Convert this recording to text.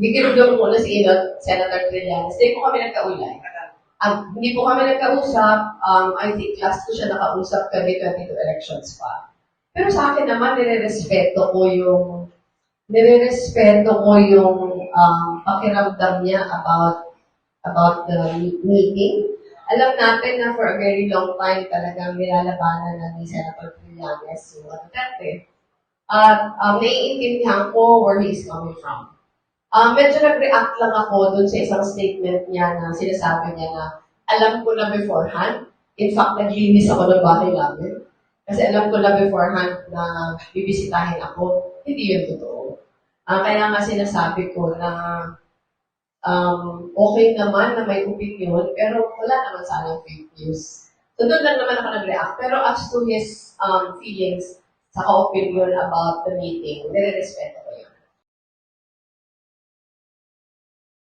Giginudo ko muna si Senator Trillanes. Hindi po kami nagkaulay. Um, hindi po kami nagkausap. Um, I think last ko siya nakausap kami 22 elections pa. Pero sa akin naman, nire-respeto ko yung nire-respeto ko yung um, pakiramdam niya about about the me- meeting. Alam natin na for a very long time talagang nilalabanan na ni Senator Trillanes yung Duterte. At um, naiintindihan ko where he's coming from. Um, medyo nag-react lang ako dun sa isang statement niya na sinasabi niya na alam ko na beforehand. In fact, naglinis ako ng bahay namin. Kasi alam ko na beforehand na bibisitahin ako. Hindi yun totoo. Ah, kaya nga sinasabi ko na um, okay naman na may opinion, pero wala naman sanang fake news. So doon lang naman ako nag-react. Pero as to his um, feelings, sa opinion about the meeting, nire-respeto